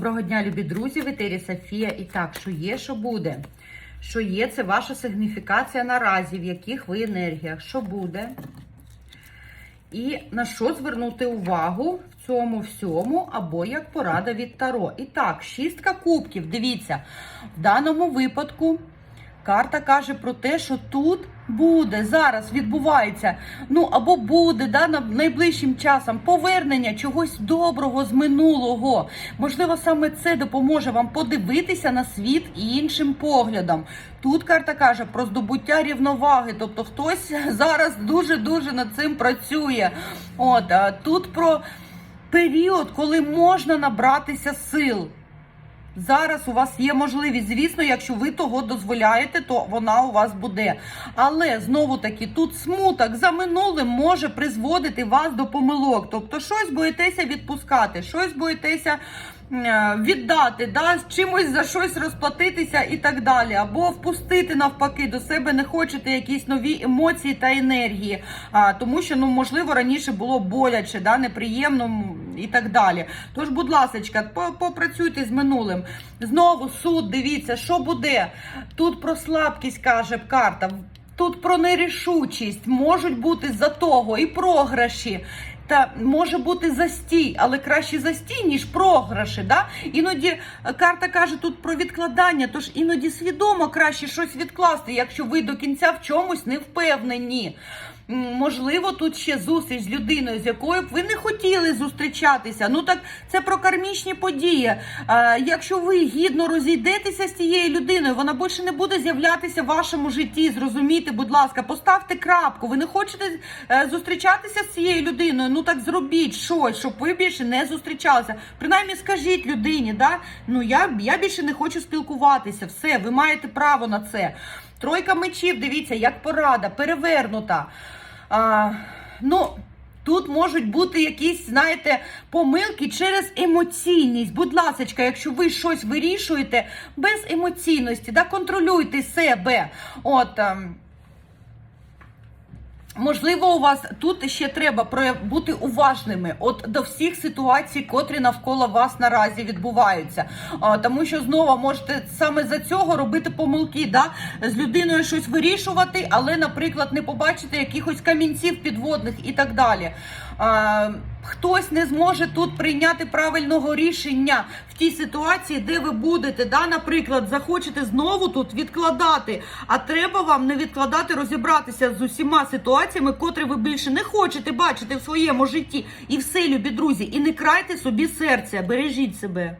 Доброго дня, любі друзі, в етері Софія. І так, що є, що буде? Що є, це ваша сигніфікація наразі, в яких ви енергіях, що буде? І на що звернути увагу в цьому всьому, або як порада від Таро. І так, шістка кубків. Дивіться, в даному випадку карта каже про те, що тут буде зараз відбувається, ну або буде да, найближчим часом повернення чогось доброго з минулого. Можливо, саме це допоможе вам подивитися на світ іншим поглядом. Тут карта каже про здобуття рівноваги, тобто хтось зараз дуже дуже над цим працює. От а тут про період, коли можна набратися сил. Зараз у вас є можливість, звісно, якщо ви того дозволяєте, то вона у вас буде. Але знову таки тут смуток за минулим може призводити вас до помилок. Тобто, щось боїтеся відпускати, щось боїтеся віддати, да, чимось за щось розплатитися і так далі. Або впустити навпаки до себе не хочете якісь нові емоції та енергії. А, тому що, ну, можливо, раніше було боляче, да, неприємно і так далі. Тож, будь ласка, попрацюйте з минулим. Знову суд, дивіться, що буде. Тут про слабкість каже карта. Тут про нерішучість, можуть бути за того і програші. Та може бути застій, але краще застій, ніж програші. Да? Іноді е, карта каже тут про відкладання, тож іноді свідомо краще щось відкласти, якщо ви до кінця в чомусь не впевнені. Можливо, тут ще зустріч з людиною, з якою б ви не хотіли зустрічатися. Ну так це про кармічні події. А, якщо ви гідно розійдетеся з цією людиною, вона більше не буде з'являтися в вашому житті. Зрозумійте, будь ласка, поставте крапку. Ви не хочете е, зустрічатися з цією людиною? Ну так зробіть щось, щоб ви більше не зустрічалися. Принаймні скажіть людині, да? ну я, я більше не хочу спілкуватися. Все, ви маєте право на це. Тройка мечів, дивіться, як порада, перевернута. А, ну, Тут можуть бути якісь, знаєте, помилки через емоційність. Будь ласка, якщо ви щось вирішуєте без емоційності, да, контролюйте себе. От. Можливо, у вас тут ще треба бути уважними от до всіх ситуацій, котрі навколо вас наразі відбуваються. Тому що знову можете саме за цього робити помилки, да? з людиною щось вирішувати, але, наприклад, не побачити якихось камінців підводних і так далі. Хтось не зможе тут прийняти правильного рішення в тій ситуації, де ви будете. Да? Наприклад, захочете знову тут відкладати, а треба вам не відкладати, розібратися з усіма ситуаціями, котрі ви більше не хочете бачити в своєму житті. І все, любі друзі, і не крайте собі серця, бережіть себе.